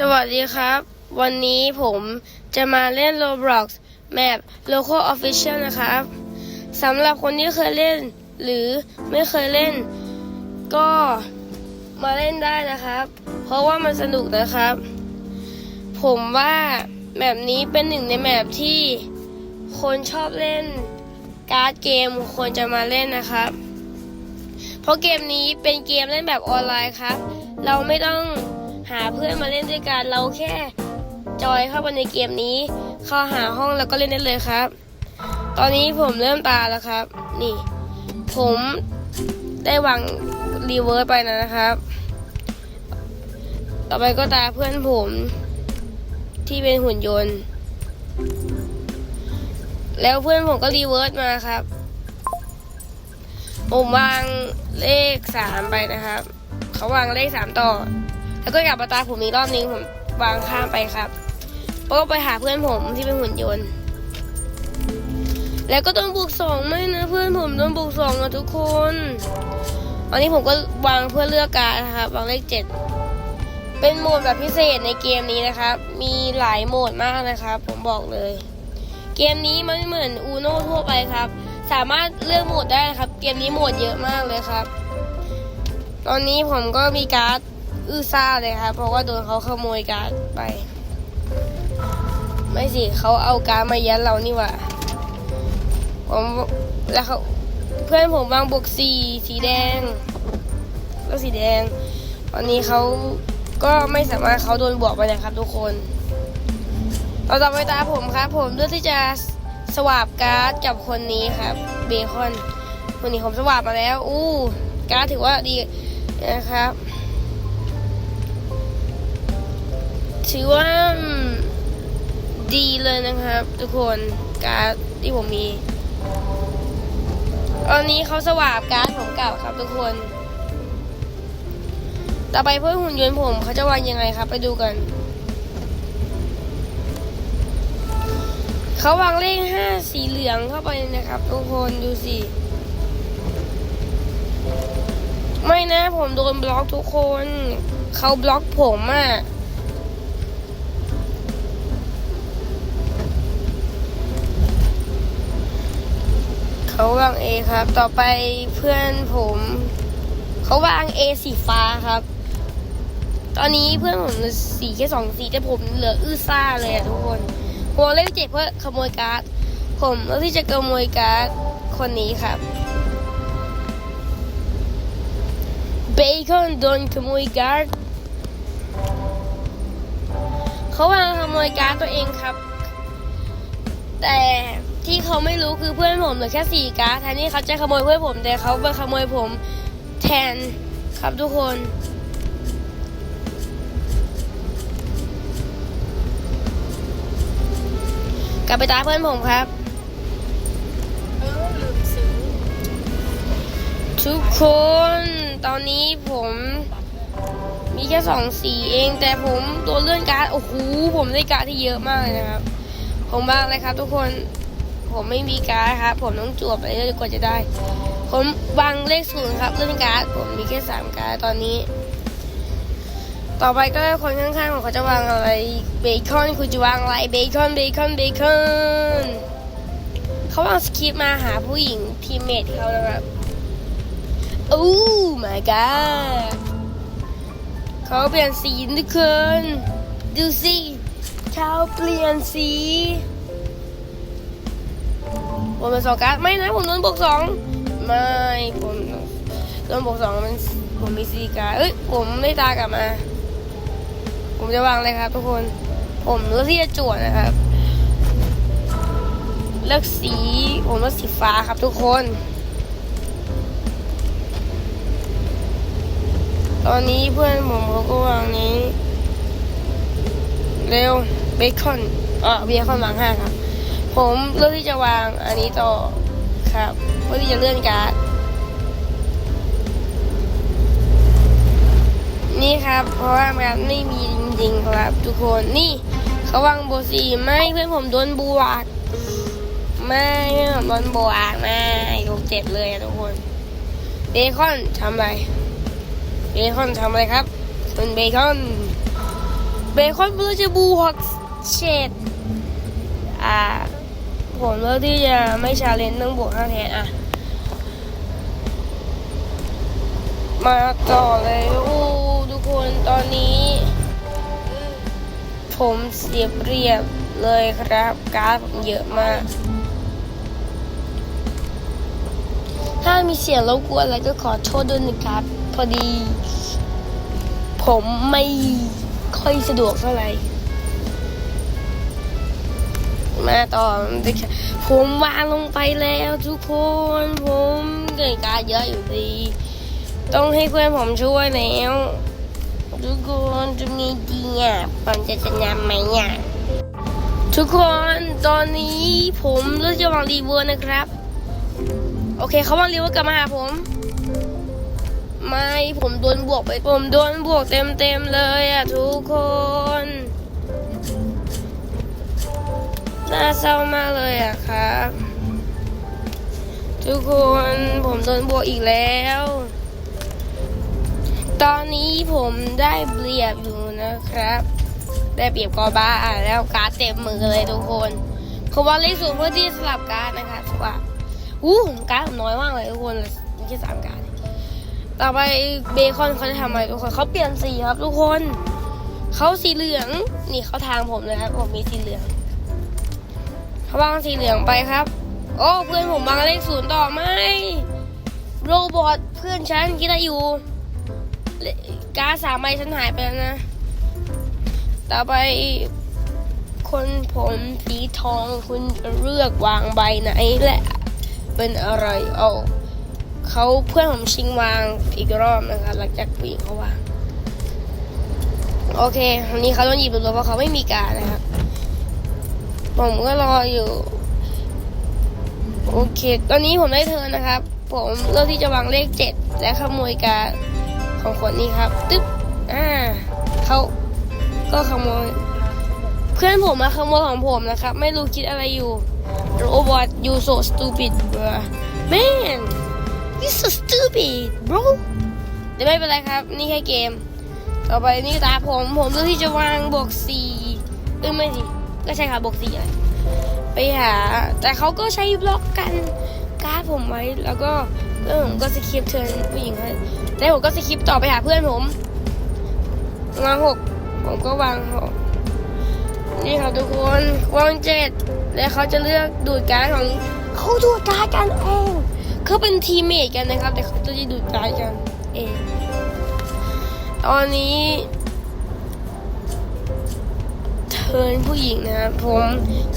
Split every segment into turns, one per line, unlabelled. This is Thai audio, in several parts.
สวัสดีครับ วันนี้ผมจะมาเล่น Roblox Map Local Official นะครับสำหรับคนที่เคยเล่น หรือไม่เคยเล่น ก็มาเล่นได้นะครับ เพราะว่ามันสนุกนะครับ ผมว่าแมปนี้เป็นหนึ่งในแมปที่คนชอบเล่น การ์ดเกมควรจะมาเล่นนะครับ เพราะเกมนี้เป็นเกมเล่นแบบออนไลน์ครับ เราไม่ต้อง หาเพื่อนมาเล่นด้วยกันเราแค่ จอยเข้าไปในเกมนี้ เข้าหาห้องแล้วก็เล่นได้เลยครับ ตอนนี้ผมเริ่มตาแล้วครับ นี่ ผมได้วางรีเวิร์สไปนะครับ ต่อไปก็ตาเพื่อนผมที่เป็นหุ่นยนต์ แล้วเพื่อนผมก็รีเวิร์สมาครับ ผมวางเลขสามไปนะครับ เขาวางเลขสามต่อ แล้วก็กลับมาตาผมอีกรอบนึงผมวางข้ามไปครับแล้วก็ไปหาเพื่อนผมที่เป็นหุ่นยนต์ แล้วก็ต้องบวกสองไม่นะเพื่อนผมต้องบวกสองนะทุกคนอันนี้ผมก็วางเพื่อเลือกการนะครับวางเลขเจ็ดเป็นโหมดแบบพิเศษในเกมนี้นะครับ มีหลายโหมดมากนะครับ ผมบอกเลย เกมนี้มันไม่เหมือนอูโน่ทั่วไปครับ สามารถเลือกโหมดได้นะครับ เกมนี้โหมดเยอะมากเลยครับ ตอนนี้ผมก็มีการ์ด อื้อซ่าเลยครับเพราะว่าโดนเขาขโมยการ์ดไป ไม่สิเขาเอาการ์ดมายัดเรานี่หว่าผมแล้วเขาเพื่อนผมวางบวกสีสีแดงแล้วสีแดง ตอนนี้เขาก็ไม่สามารถเขาโดนบวกไปนะครับทุกคนต่อต่อไปตาผมครับ ผมเลือกที่จะสวาบการ์ดกับคนนี้ครับเบคอนคนนี้ผมสวาบมาแล้ว อู้การ์ดถือว่าดีนะครับ ถือว่าดีเลยนะครับ ทุกคนการ์ดที่ผมมีตอนนี้เขาสวาบการ์ดผมเก่าครับทุกคน ต่อไปเพื่อหุ่นยนต์ผมเขาจะวางยังไงครับ ไปดูกัน เขาวางเลขห้าสีเหลืองเข้าไปนะครับ ทุกคนดูสิไม่นะผมโดนบล็อกทุกคน เขาบล็อกผมอะ่ะ เขาวาง A ครับ ต่อไปเพื่อนผม เขาวาง A สีฟ้าครับ ตอนนี้เพื่อนผมสีแค่สองสีแต่ผมเหลืออื้อซ่าเลยอะทุกคนผมเล่นเจ็บเพื่อขโมยการ์ดผมเลือกที่จะขโมยการ์ดคนนี้ครับเบคอนโดนขโมยการ์ดเขาวางขโมยการ์ดตัวเองครับ แต่ ที่เขาไม่รู้คือเพื่อนผมเหลือแค่สี่การ์ดแทนที่เขาจะขโมยเพื่อนผมแต่เขาไปขโมยผมแทนครับทุกคนกลับไปตาเพื่อนผมครับ ทุกคนตอนนี้ผมมีแค่สองสีเอง แต่ผมตัวเลื่อนการ์ดโอ้โหผมได้การ์ดที่เยอะมากเลยนะครับ ผมบ้างเลยครับทุกคน ผมไม่มีการ์ดครับ ผมต้องจวบไปเรื่อยกว่าจะได้ ผมวางเลขศูนย์ครับเลื่อนการ์ดผมมีแค่สามการ์ดตอนนี้ ต่อไปก็คนข้างๆของเขาจะวางอะไรเบคอนคุณจะวางอะไรเบคอนเบคอนเบคอนเขาวางสคริปต์มาหาผู้หญิงทีมเมทเขานะครับโอ้ my god เขาเปลี่ยนสีทุกคนดูสิเขาเปลี่ยนสี ผมเป็นสองการ์ดไม่นะผมโดนบวกสองไม่ผมโดนบวกสองมันผมมีสี่การ์ดเอ้ยผมได้ตากลับมา ผมจะวางเลยครับ ทุกคน ผมเลือกที่จะจวดนะครับ เลือกสีผมเลือกสีฟ้าครับทุกคน ตอนนี้เพื่อนผมเขาก็วางนี้ เร็วเบคอนอะเบคอนวางห้าครับ ผมเลือกที่จะวางอันนี้ต่อครับเพื่อที่จะเลื่อนการ์ดนี่ครับ เพราะว่ามันไม่มีจริงๆครับ ทุกคนนี่เขาวางโบสีไม่เพื่อนผมโดนบวกไม่เพื่อนผมโดนบวกไม่ผมเจ็บเลยทุกคนเบคอนทำอะไรเบคอนทำอะไรครับคุณเบคอนเบคอนเบอร์จะบูฮอกเชดอ่า ผมเลือกที่จะไม่ชาเลนจ์ต้องบวกห้าแทนอะ มาต่อเลย โอ้ทุกคนตอนนี้ ผมเสียเปรียบเลยครับการ์ดผมเยอะมาก ถ้ามีเสียงรบกวนอะไรก็ขอโทษด้วยนะครับ พอดี ผมไม่ค่อยสะดวกเท่าไหร่ มาต่อผมวางลงไปแล้วทุกคนผมเกิดการเยอะอยู่ดีต้องให้เพื่อนผมช่วยแล้วทุกคนจะมีดีอะผมจะชนะไหมอะทุกคนตอนนี้ผมเลือกจะวางรีเวิร์สนะครับ โอเคเขาวางรีเวิร์กลับมาหาผมไม่ผมโดนบวกไปผมโดนบวกเต็มเต็มๆเลยอะทุกคน น่าเศร้ามากเลยอะครับ ทุกคนผมโดนบวกอีกแล้ว ตอนนี้ผมได้เปรียบอยู่นะครับ ได้เปรียบกอบ้าแล้วการ์ดเต็มมือเลยทุกคนเพราะว่าเลขศูนย์เพื่อที่สลับการ์ดนะคะถือว่าอู้ผมการ์ดผมน้อยมากเลยทุกคนมีแค่สามการ์ดต่อไปเบคอนเขาจะทำอะไรทุกคนเขาเปลี่ยนสีครับทุกคนเขาสีเหลืองนี่เขาทางผมเลยครับผมมีสีเหลือง เขาวางสีเหลืองไปครับ โอ้เพื่อนผมวางเลขศูนย์ต่อไหมโรบอทเพื่อนฉันคิดอะไรอยู่การดสามใบฉันหายไปแล้วนะ ต่อไปคนผมสีทองคุณจะเลือกวางใบไหนแหละ เป็นอะไรเอาเขาเพื่อนผมชิงวางอีกรอบนะคะหลังจากผู้หญิงเขาวาง โอเควันนี้เขาต้องหยิบรัวเพราะเขาไม่มีการดนะครับ ผมก็รออยู่ โอเค ตอนนี้ผมได้เทินนะครับ ผมเลือกที่จะวางเลขเจ็ดและขโมยการของคนนี้ครับ ตึ๊บอ่าเขาก็ขโมย เพื่อนผมมาขโมยของผมนะครับ ไม่รู้คิดอะไรอยู่ Robot you so stupid bro man you so stupid bro แต่ไม่เป็นไรครับ นี่แค่เกม ต่อไปนี่ตาผม ผมเลือกที่จะวางบวกสี่เออไม่สิ ก็ใช่ครับวกสี่อะไรไปหา แต่เขาก็ใช้บล็อกกันการ์ดผมไว้แล้วก็เออผมก็สคริปเทิร์นผู้หญิงให้แล้วผมก็สคริปต์ต่อไปหาเพื่อนผมวางหกผมก็วางหกนี่ครับทุกคนวางเจ็ดแล้วเขาจะเลือกดูดการ์ดของเขาดูดการ์ดกันเองเขาเป็นทีมเมทกันนะครับ แต่เขาจะดูดการ์ดกันเองตอนนี้ เทิร์นผู้หญิงนะครับผม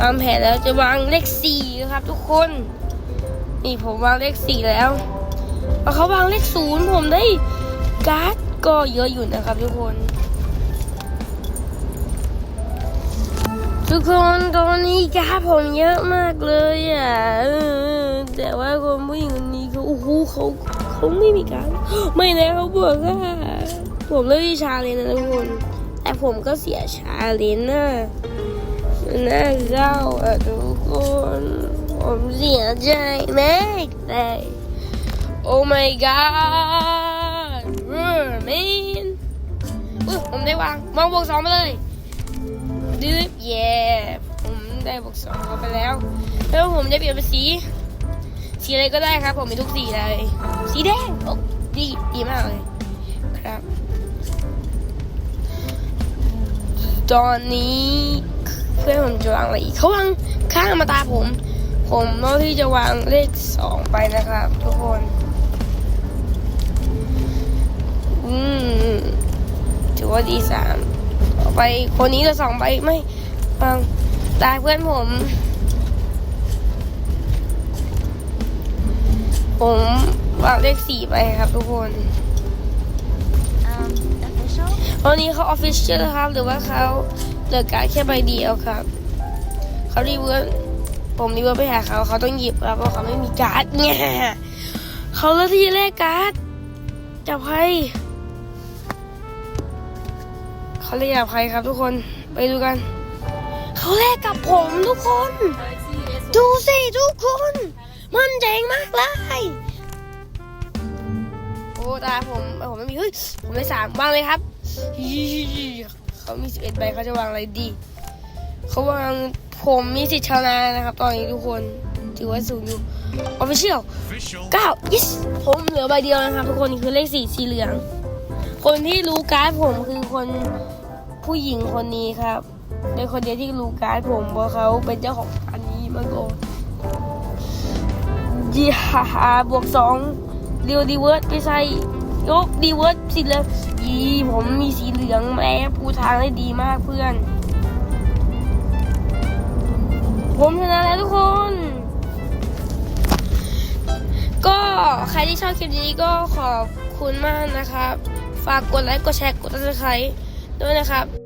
วางแผนแล้วจะวางเลขสี่ครับ ทุกคน นี่ผมวางเลขสี่แล้วพอเขาวางเลขศูนย์ผมได้การ์ดก็เยอะอยู่นะครับ ทุกคน ทุกคนตอนนี้การ์ดผมเยอะมากเลยอะแต่ว่าคนผู้หญิงคนนี้เขาโอ้โหเขาเขาไม่มีการดไม่นะเขาบอกว่าผมเลือกที่ชาเลนนะทุกคน แต่ผมก็เสียชาเลนนะน่าเศร้าอะทุกคน ผมเสียใจมากเลย Oh my god เออ man อุ้ยผมได้วางวางบวกสองมาเลยดื้อเย่ผมได้บวกสองเข้าไปแล้ว แล้วผมจะเปลี่ยนเป็นสี สีอะไรก็ได้ครับ ผมมีทุกสีเลย สีแดงโอ้ดี ดีมากเลย ตอนนี้เพื่อนผมจะวางอะไรอีกเขาวางข้างมาตาผม ผมเลือกที่จะวางเลขสองไปนะครับ ทุกคนอืมถือว่าดีสามต่อไปคนนี้จะสองใบไม่วางตาเพื่อนผม ผมวางเลขสี่ไปครับ ทุกคน วันนี้เขาออฟฟิเชียลครับ หรือว่าเขาเหลือการแค่ใบเดียวครับ เขารีเวิร์สผมรีเวิร์สไปหาเขาเขาต้องหยิบครับเพราะเขาไม่มีการ์ดเนี่ยเขาเลือกที่แลกการ์ดจับใครเขาเรียกจับใครครับทุกคนไปดูกัน เขาแลกกับผมทุกคน ดูสิทุกคน มันเจ๋งมากเลยโอ้ตาผมผมไม่มีเฮ้ยผมได้สามวางเลยครับ เขามี11ใบเขาจะวางอะไรดี เขาวางผมมีสิทธิ์ชนะนะครับ ตอนนี้ทุกคนถือว่าสูงอยู่ official
Official.
9 yes ผมเหลือใบเดียวนะครับ ทุกคนคือเลขสี่สีเหลือง คนที่รู้การ์ดผมคือคนผู้หญิงคนนี้ครับเป็นคนเดียวที่รู้การ์ดผมเพราะเขาเป็นเจ้าของอันนี้มาก่อนยีฮ่าฮ่าบวกสองเรียวดีเวิร์ดไปใส่ ยกดีเวิร์ดสีเหลืองยีผมมีสีเหลืองแม่ปูทางได้ดีมากเพื่อน ผมชนะแล้วทุกคน ก็ใครที่ชอบคลิปนี้ก็ขอบคุณมากนะครับ ฝากกดไลค์ กดแชร์ กดติดตามด้วยนะครับ